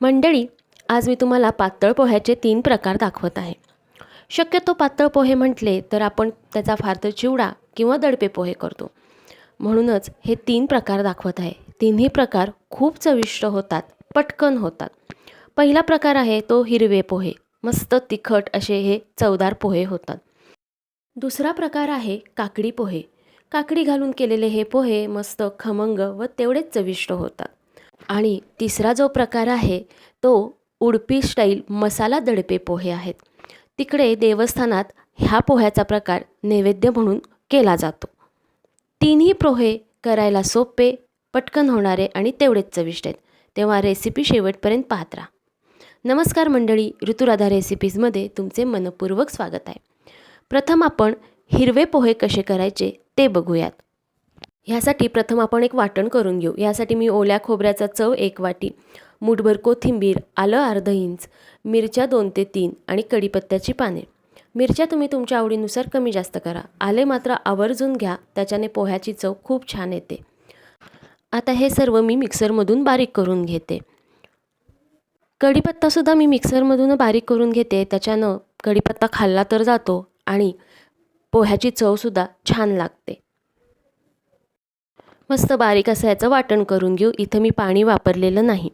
मंडळी आज मी तुम्हाला पातळ पोह्याचे तीन प्रकार दाखवत आहे. शक्यतो पातळ पोहे म्हटले तर आपण त्याचा फार तर चिवडा किंवा दडपे पोहे करतो. म्हणूनच हे तीन प्रकार दाखवत आहे. तिन्ही प्रकार खूप चविष्ट होतात पटकन होतात. पहिला प्रकार आहे तो हिरवे पोहे. मस्त तिखट असे हे चवदार पोहे होतात. दुसरा प्रकार आहे काकडी पोहे. काकडी घालून केलेले हे पोहे मस्त खमंग व तेवढेच चविष्ट होतात. आणि तिसरा जो प्रकार आहे तो उडपी स्टाईल मसाला दडपे पोहे आहेत. तिकडे देवस्थानात ह्या पोह्याचा प्रकार नैवेद्य म्हणून केला जातो. तिन्ही पोहे करायला सोपे पटकन होणारे आणि तेवढेच चविष्ट आहेत. तेव्हा रेसिपी शेवटपर्यंत पाहत राहा. नमस्कार मंडळी ऋतुराधा रेसिपीजमध्ये तुमचे मनपूर्वक स्वागत आहे. प्रथम आपण हिरवे पोहे कसे करायचे ते बघूयात. ह्यासाठी प्रथम आपण एक वाटण करून घेऊ. यासाठी मी ओल्या खोबऱ्याचा चव एक वाटी मुठभर कोथिंबीर आलं अर्ध इंच मिरच्या दोन ते तीन आणि कढीपत्त्याची पाने. मिरच्या तुम्ही तुमच्या आवडीनुसार कमी जास्त करा. आले मात्र आवर्जून घ्या त्याच्याने पोह्याची चव खूप छान येते. आता हे सर्व मी मिक्सरमधून बारीक करून घेते. कढीपत्तासुद्धा मी मिक्सरमधून बारीक करून घेते. त्याच्यानं कढीपत्ता खाल्ला तर जातो आणि पोह्याची चवसुद्धा छान लागते. मस्त बारीक असं याचं वाटण करून घेऊ. इथं मी पाणी वापरलेलं नाही.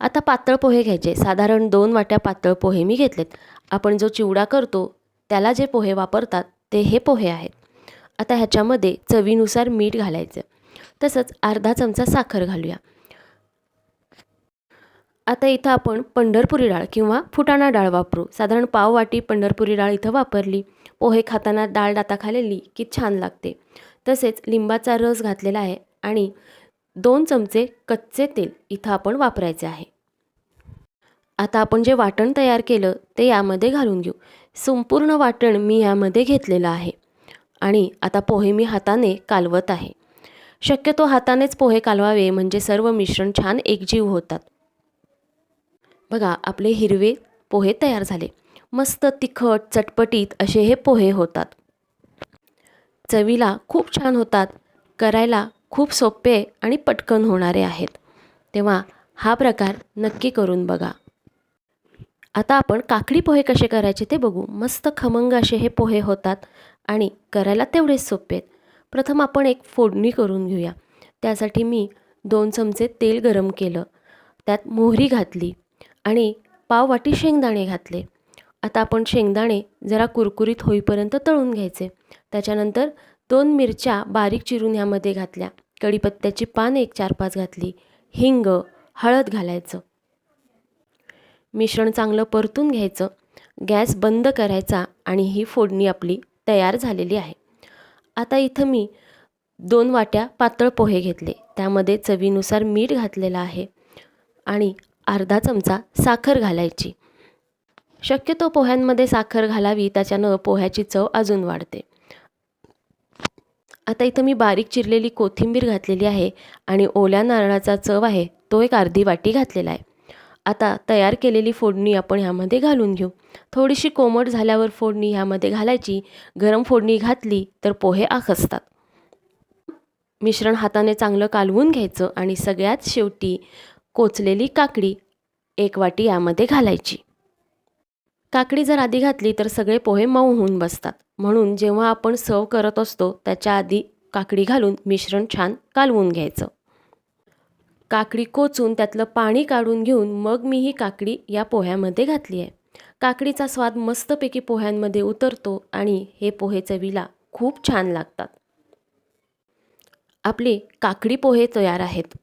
आता पातळ पोहे घ्यायचे. साधारण दोन वाट्या पातळ पोहे मी घेतलेत. आपण जो चिवडा करतो त्याला जे पोहे वापरतात ते हे पोहे आहेत. आता ह्याच्यामध्ये चवीनुसार मीठ घालायचं. तसंच अर्धा चमचा साखर घालूया. आता इथं आपण पंढरपुरी डाळ किंवा फुटाणा डाळ वापरू. साधारण पाव वाटी पंढरपुरी डाळ इथं वापरली. पोहे खाताना डाळ डाता खालेली की छान लागते. तसेच लिंबाचा रस घातलेला आहे. आणि दोन चमचे कच्चे तेल इथं आपण वापरायचे आहे. आता आपण जे वाटण तयार केलं ते यामध्ये घालून घेऊ. संपूर्ण वाटण मी यामध्ये घेतलेलं आहे. आणि आता पोहे मी हाताने कालवत आहे. शक्यतो हातानेच पोहे कालवावे म्हणजे सर्व मिश्रण छान एकजीव होतात. बघा आपले हिरवे पोहे तयार झाले. मस्त तिखट चटपटीत असे हे पोहे होतात. चवीला खूप छान होतात. करायला खूप सोपे आणि पटकन होणारे आहेत. तेव्हा हा प्रकार नक्की करून बघा. आता आपण काकडी पोहे कसे करायचे ते बघू. मस्त खमंग असे हे पोहे होतात आणि करायला तेवढेच सोपे आहेत. प्रथम आपण एक फोडणी करून घेऊया. त्यासाठी मी दोन चमचे तेल गरम केलं. त्यात मोहरी घातली आणि पाव वाटी शेंगदाणे घातले. आता आपण शेंगदाणे जरा कुरकुरीत होईपर्यंत तळून घ्यायचे. त्याच्यानंतर दोन मिरच्या बारीक चिरून ह्यामध्ये घातल्या. कढीपत्त्याची पान एक चार पाच घातली. हिंग हळद घालायचं. मिश्रण चांगलं परतून घ्यायचं. गॅस बंद करायचा आणि ही फोडणी आपली तयार झालेली आहे. आता इथं मी दोन वाट्या पातळ पोहे घेतले. त्यामध्ये चवीनुसार मीठ घातलेलं आहे आणि अर्धा चमचा साखर घालायची. शक्यतो पोह्यांमध्ये साखर घालावी त्याच्यानं पोह्याची चव अजून वाढते. आता इथं मी बारीक चिरलेली कोथिंबीर घातलेली आहे आणि ओल्या नारळाचा चव आहे तो एक अर्धी वाटी घातलेला आहे. आता तयार केलेली फोडणी आपण ह्यामध्ये घालून घेऊ. थोडीशी कोमट झाल्यावर फोडणी ह्यामध्ये घालायची. गरम फोडणी घातली तर पोहे आखसतात. मिश्रण हाताने चांगलं कालवून घ्यायचं आणि सगळ्यात शेवटी कोचलेली काकडी एक वाटी यामध्ये घालायची. काकडी जर आधी घातली तर सगळे पोहे मऊ होऊन बसतात. म्हणून जेव्हा आपण सर्व करत असतो त्याच्या आधी काकडी घालून मिश्रण छान कालवून घ्यायचं. काकडी कोचून त्यातलं पाणी काढून घेऊन मग मी ही काकडी या पोह्यामध्ये घातली आहे. काकडीचा स्वाद मस्तपैकी पोह्यांमध्ये उतरतो आणि हे पोहे चवीला खूप छान लागतात. आपले काकडी पोहे तयार आहेत.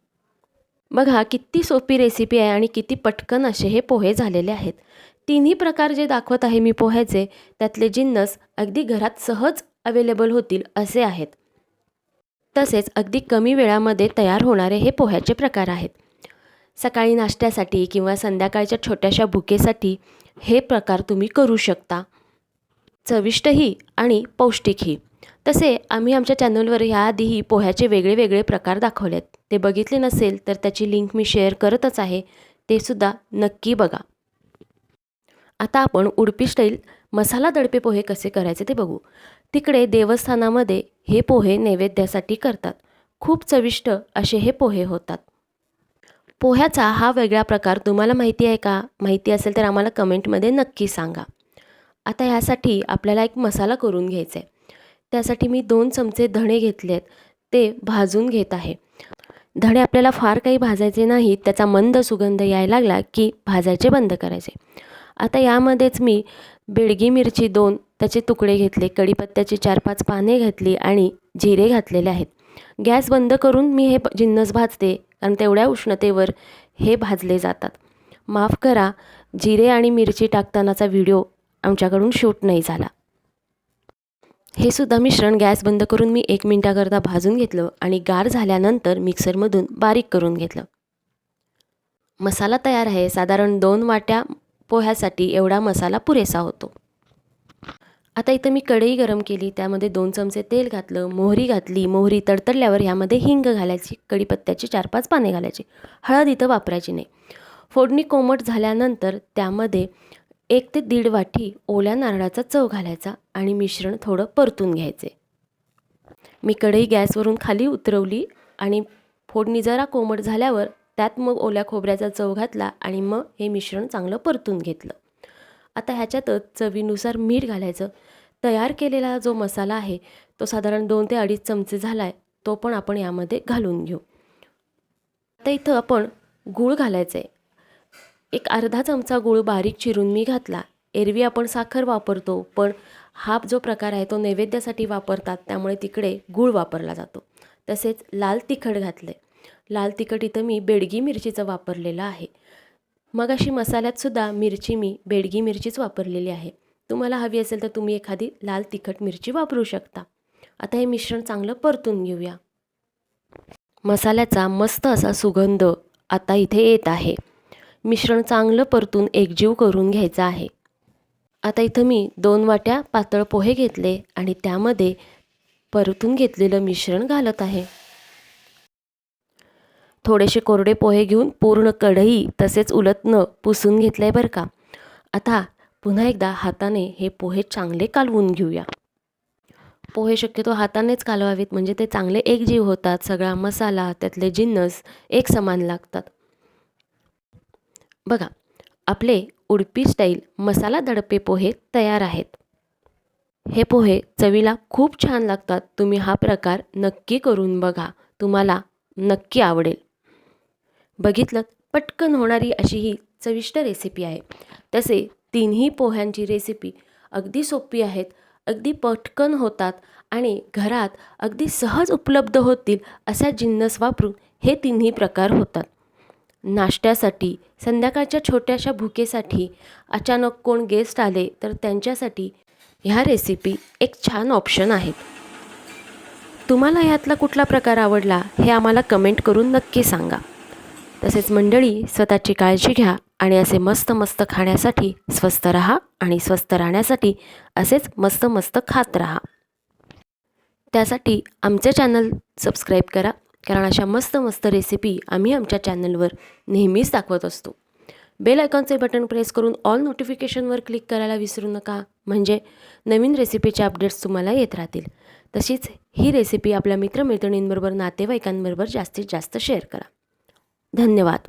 बघा किती सोपी रेसिपी आहे आणि किती पटकन असे हे पोहे झालेले आहेत. तिन्ही प्रकार जे दाखवत आहे मी पोह्याचे त्यातले जिन्नस अगदी घरात सहज अवेलेबल होतील असे आहेत. तसेच अगदी कमी वेळामध्ये तयार होणारे हे पोह्याचे प्रकार आहेत. सकाळी नाश्त्यासाठी किंवा संध्याकाळच्या छोट्याशा भुकेसाठी हे प्रकार तुम्ही करू शकता. चविष्टही आणि पौष्टिकही तसे आम्ही आमच्या चॅनलवर ह्याआधीही पोह्याचे वेगळे वेगळे प्रकार दाखवलेत. ते बघितले नसेल तर त्याची लिंक मी शेअर करतच आहे. ते सुद्धा नक्की बघा. आता आपण उडपी स्टाईल मसाला दडपे पोहे कसे करायचे ते बघू. तिकडे देवस्थानामध्ये हे पोहे नैवेद्यासाठी करतात. खूप चविष्ट असे हे पोहे होतात. पोह्याचा हा वेगळा प्रकार तुम्हाला माहिती आहे का? माहिती असेल तर आम्हाला कमेंटमध्ये नक्की सांगा. आता ह्यासाठी आपल्याला एक मसाला करून घ्यायचा आहे. त्यासाठी मी दोन चमचे धणे घेतले आहेत. ते भाजून घेत आहे. धणे आपल्याला फार काही भाजायचे नाहीत त्याचा मंद सुगंध यायला लागला की भाजायचे बंद करायचे. आता यामध्येच मी बेडगी मिरची दोन त्याचे तुकडे घेतले कढीपत्त्याची चार पाच पाने घातली आणि जिरे घातलेले आहेत. गॅस बंद करून मी हे जिन्नस भाजते कारण तेवढ्या उष्णतेवर हे भाजले जातात. माफ करा जिरे आणि मिरची टाकतानाचा व्हिडिओ आमच्याकडून शूट नाही झाला. हे सुद्धा मिश्रण गॅस बंद करून मी एक मिनटाकरता भाजून घेतलं आणि गार झाल्यानंतर मिक्सरमधून बारीक करून घेतलं. मसाला तयार आहे साधारण दोन वाट्या पोह्यासाठी एवढा मसाला पुरेसा होतो. आता इथं मी कढई गरम केली त्यामध्ये दोन चमचे तेल घातलं मोहरी घातली मोहरी तडतडल्यावर ह्यामध्ये हिंग घालायची कढीपत्त्याची चार पाच पाने घालायची हळद इथं वापरायची नाही. फोडणी कोमट झाल्यानंतर त्यामध्ये एक ते दीड वाटी ओल्या नारळाचा चव घालायचा आणि मिश्रण थोडं परतून घ्यायचे. मी कढई गॅसवरून खाली उतरवली आणि फोडणी जरा कोमट झाल्यावर त्यात मग ओल्या खोबऱ्याचा चव घातला आणि मग हे मिश्रण चांगलं परतून घेतलं. आता ह्याच्यातच चवीनुसार मीठ घालायचं. तयार केलेला जो मसाला आहे तो साधारण दोन ते अडीच चमचे झाला आहे तो पण आपण यामध्ये घालून घेऊ. आता इथं आपण गूळ घालायचं आहे एक अर्धा चमचा गूळ बारीक चिरून मी घातला. एरवी आपण साखर वापरतो पण हा जो प्रकार आहे तो नैवेद्यासाठी वापरतात त्यामुळे तिकडे गूळ वापरला जातो. तसेच लाल तिखट घातले लाल तिखट इथं मी बेडगी मिरचीचं वापरलेलं आहे. मग अशी मसाल्यातसुद्धा मिरची मी बेडगी मिरचीच वापरलेली आहे. तुम्हाला हवी असेल तर तुम्ही एखादी लाल तिखट मिरची वापरू शकता. आता हे मिश्रण चांगलं परतून घेऊया. मसाल्याचा मस्त असा सुगंध आता इथे येत आहे. मिश्रण चांगलं परतून एकजीव करून घ्यायचं आहे. आता इथं मी दोन वाट्या पातळ पोहे घेतले आणि त्यामध्ये परतून घेतलेलं मिश्रण घालत आहे. थोडेसे कोरडे पोहे घेऊन पूर्ण कढई तसेच उलटणं पुसून घेतलं आहे बरं का. आता पुन्हा एकदा हाताने हे पोहे चांगले कालवून घेऊया. पोहे शक्यतो हातानेच कालवावेत म्हणजे ते चांगले एकजीव होतात सगळा मसाला त्यातले जिन्नस एक समान लागतात. बघा आपले उडपी स्टाईल मसाला दडपे पोहे तयार आहेत. हे पोहे चवीला खूप छान लागतात तुम्ही हा प्रकार नक्की करून बघा तुम्हाला नक्की आवडेल. बघितलं पटकन होणारी अशी ही चविष्ट रेसिपी आहे. तसे तिन्ही पोह्यांची रेसिपी अगदी सोपी आहेत अगदी पटकन होतात आणि घरात अगदी सहज उपलब्ध होतील असा जिन्नस वापरून हे तिन्ही प्रकार होतात. नाश्त्यासाठी संध्याकाळच्या छोट्याशा भुकेसाठी अचानक कोण गेस्ट आले तर त्यांच्यासाठी ह्या रेसिपी एक छान ऑप्शन आहेत तुम्हाला ह्यातला कुठला प्रकार आवडला हे आम्हाला कमेंट करून नक्की सांगा. तसेच मंडळी स्वतःची काळजी घ्या आणि असे मस्त मस्त खाण्यासाठी स्वस्त रहा आणि स्वस्त राहण्यासाठी असेच मस्त मस्त खात राहा. त्यासाठी आमचे चॅनल सबस्क्राईब करा कारण अशा मस्त मस्त रेसिपी आम्ही आमच्या चॅनलवर नेहमीच दाखवत असतो. बेल आयकॉनचे बटन प्रेस करून ऑल नोटिफिकेशनवर क्लिक करायला विसरू नका. म्हणजे नवीन रेसिपीचे अपडेट्स तुम्हाला येत राहतील. तशीच ही रेसिपी आपल्या मित्रमैत्रिणींबरोबर नातेवाईकांबरोबर जास्तीत जास्त शेअर करा. धन्यवाद.